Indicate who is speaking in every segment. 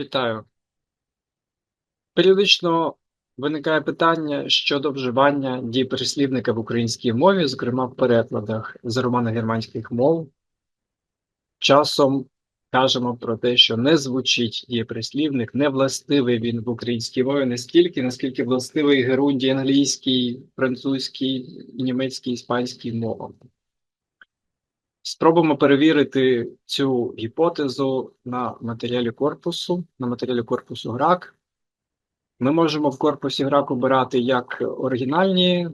Speaker 1: Вітаю. Періодично виникає питання щодо вживання дієприслівника в українській мові, зокрема в перекладах з романо-германських мов. Часом кажемо про те, що не звучить дієприслівник, не властивий він в українській мові настільки, наскільки властивий герунді англійській, французькій, німецькій, іспанській мовам. Спробуємо перевірити цю гіпотезу на матеріалі корпусу, на матеріалі корпусу ГРАК. Ми можемо в корпусі ГРАК обирати як оригінальні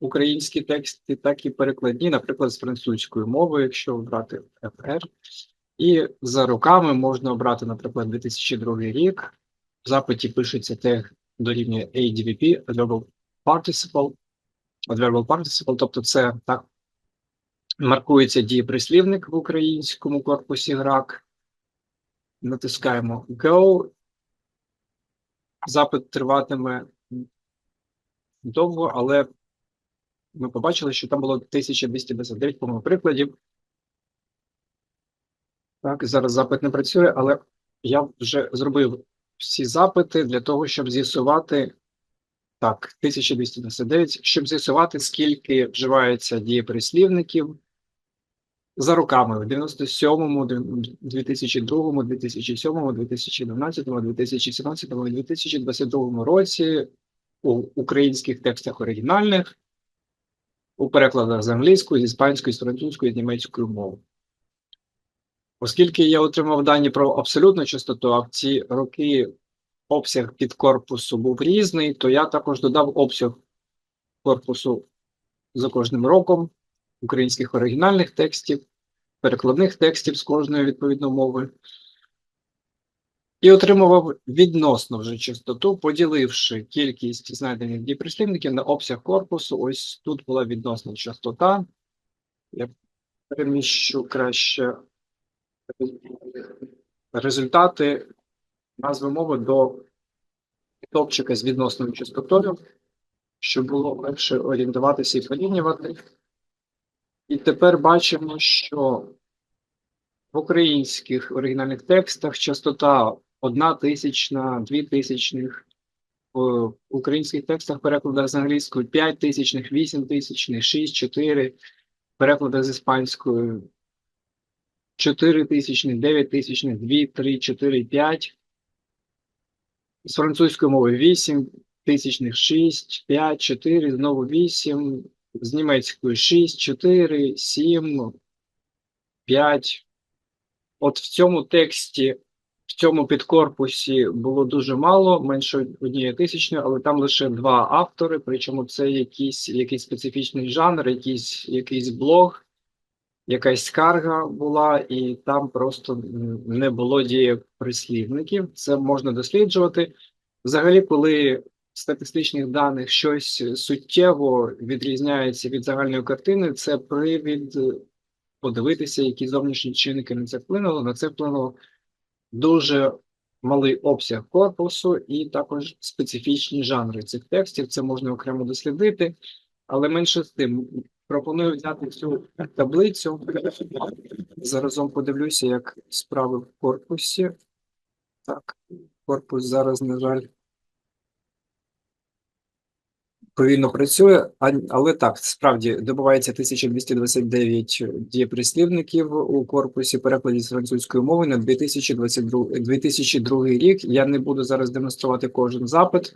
Speaker 1: українські тексти, так і перекладні, наприклад, з французької мови, якщо обрати FR. І за роками можна обрати, наприклад, 2002 рік. В запиті пишеться тег дорівнює ADVP, Adverbial Participle, Adverbial Participle, тобто це так маркується дієприслівник в українському корпусі ГРАК. Натискаємо Go. Запит триватиме довго, але ми побачили, що там було 1229 по прикладів. Так, зараз запит не працює, але я вже зробив всі запити для того, щоб з'ясувати. Так, 1229, щоб з'ясувати, скільки вживається дієприслівників за роками в 97-му, 2002-му, 2007-му, 2012-му, 2017-му і 2022 році у українських текстах оригінальних, у перекладах з англійської, з іспанської, з французької, з німецької мови. Оскільки я отримав дані про абсолютну частоту, а в ці роки обсяг під корпусу був різний, то я також додав обсяг корпусу за кожним роком українських оригінальних текстів, перекладних текстів з кожної відповідно мови. І отримував відносно вже частоту, поділивши кількість знайдених дієприслівників на обсяг корпусу. Ось тут була відносна частота. Я переміщу краще результати назви мови до топчика з відносною частотою, щоб було легше орієнтуватися і порівнювати. І тепер бачимо, що в українських оригінальних текстах частота 1 тисячна, 2 тисячних, в українських текстах перекладах з англійської 5 тисячних, 8 тисячних, 6, 4, перекладах з іспанською 4 тисячних, 9 тисячних, 2, 3, 4, 5. З французької мови 8 тисячних, 6, 5, 4, знову 8, з німецької 6, 4, 7, 5. От в цьому тексті, в цьому підкорпусі було дуже мало, менше однієї тисячної, але там лише два автори, причому це якийсь, якийсь специфічний жанр, якийсь, якийсь блог, якась скарга була, і там просто не було дієприслівників. Це можна досліджувати. Взагалі, коли статистичних даних щось суттєво відрізняється від загальної картини, це привід подивитися, які зовнішні чинники на це вплинули. На це вплинуло дуже малий обсяг корпусу і також специфічні жанри цих текстів. Це можна окремо дослідити, але менше з тим. Пропоную взяти цю таблицю. Заразом подивлюся, як справи в корпусі. Так, корпус зараз, на жаль, повільно працює, але так, справді добувається 1229 дієприслівників у корпусі перекладі з французької мови на 2022 2002 рік. Я не буду зараз демонструвати кожен запит,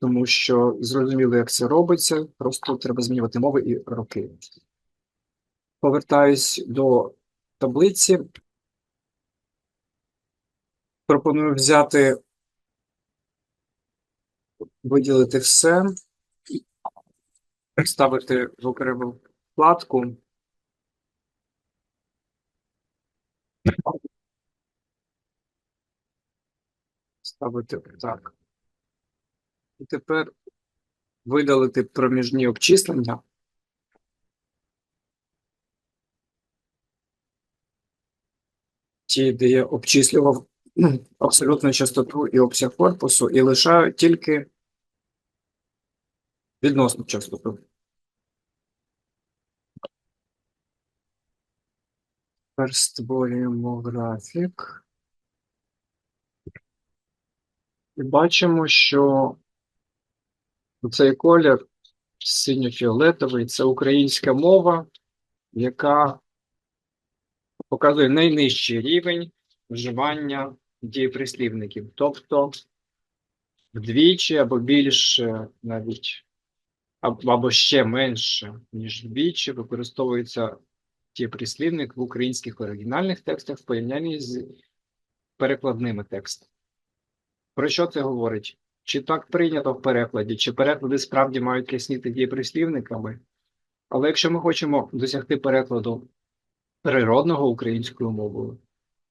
Speaker 1: тому що зрозуміло, як це робиться. Просто треба змінювати мови і роки. Повертаюсь до таблиці. Пропоную взяти, виділити все ставити в окрему вкладку. Ставити так. І тепер видалити проміжні обчислення. Ті, де я обчислював ну, абсолютну частоту і обсяг корпусу, і лишаю тільки відносну частоту. Тепер створюємо графік. І бачимо, що цей колір синьо-фіолетовий це українська мова, яка показує найнижчий рівень вживання дієприслівників. Тобто вдвічі або більше навіть або ще менше, ніж вдвічі, використовується дієприслівник в українських оригінальних текстах в порівнянні з перекладними текстами. Про що це говорить? Чи так прийнято в перекладі, чи переклади справді мають рясніти дієприслівниками? Але якщо ми хочемо досягти перекладу природного українською мовою,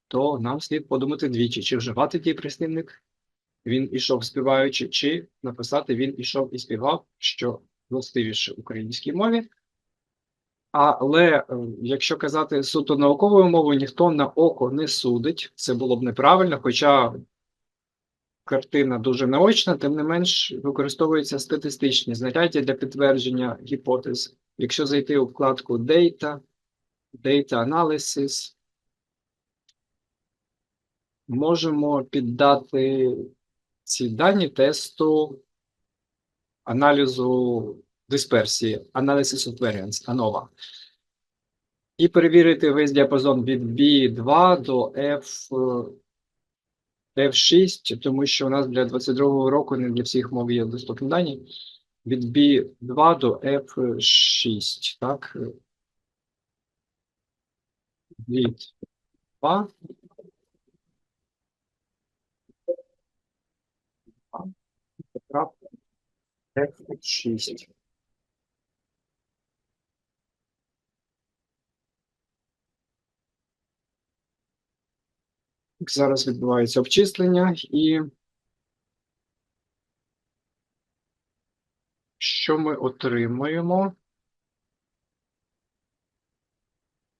Speaker 1: то нам слід подумати двічі, чи вживати дієприслівник, він ішов співаючи, чи написати він ішов і співав, що властивіше українській мові. Але е, якщо казати суто науковою мовою, ніхто на око не судить, це було б неправильно, хоча картина дуже наочна, тим не менш використовуються статистичні заняття для підтвердження гіпотез. Якщо зайти у вкладку Data, Data Analysis, можемо піддати ці дані тесту аналізу дисперсії, Analysis of Variance, ANOVA. І перевірити весь діапазон від B2 до F, е, F6, тому що у нас для 22 року не для всіх мов є доступні дані. Від B2 до F6, так? Від 2 F6. Зараз відбувається обчислення і що ми отримуємо?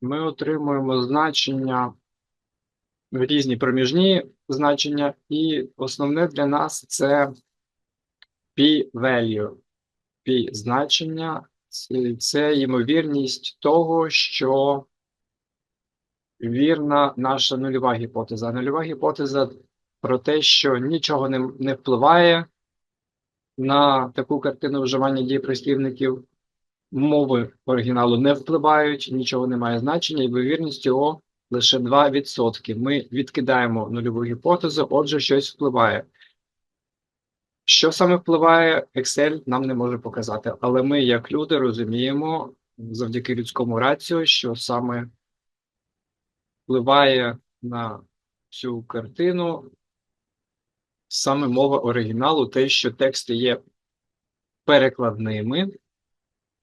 Speaker 1: Ми отримуємо значення різні проміжні значення, і основне для нас це p-value. P-значення це, це ймовірність того, що вірна наша нульова гіпотеза. Нульова гіпотеза про те, що нічого не, не впливає на таку картину вживання дієприслівників, мови оригіналу не впливають, нічого не має значення, і ймовірність його лише 2%. Ми відкидаємо нульову гіпотезу, отже, щось впливає. Що саме впливає, Excel нам не може показати, але ми, як люди, розуміємо завдяки людському раціо, що саме впливає на цю картину саме мова оригіналу, те, що тексти є перекладними,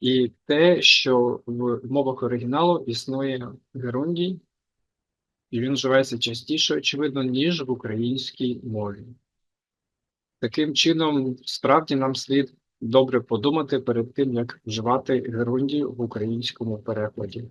Speaker 1: і те, що в мовах оригіналу існує герундій, і він вживається частіше, очевидно, ніж в українській мові. Таким чином, справді нам слід добре подумати перед тим, як вживати герундію в українському перекладі.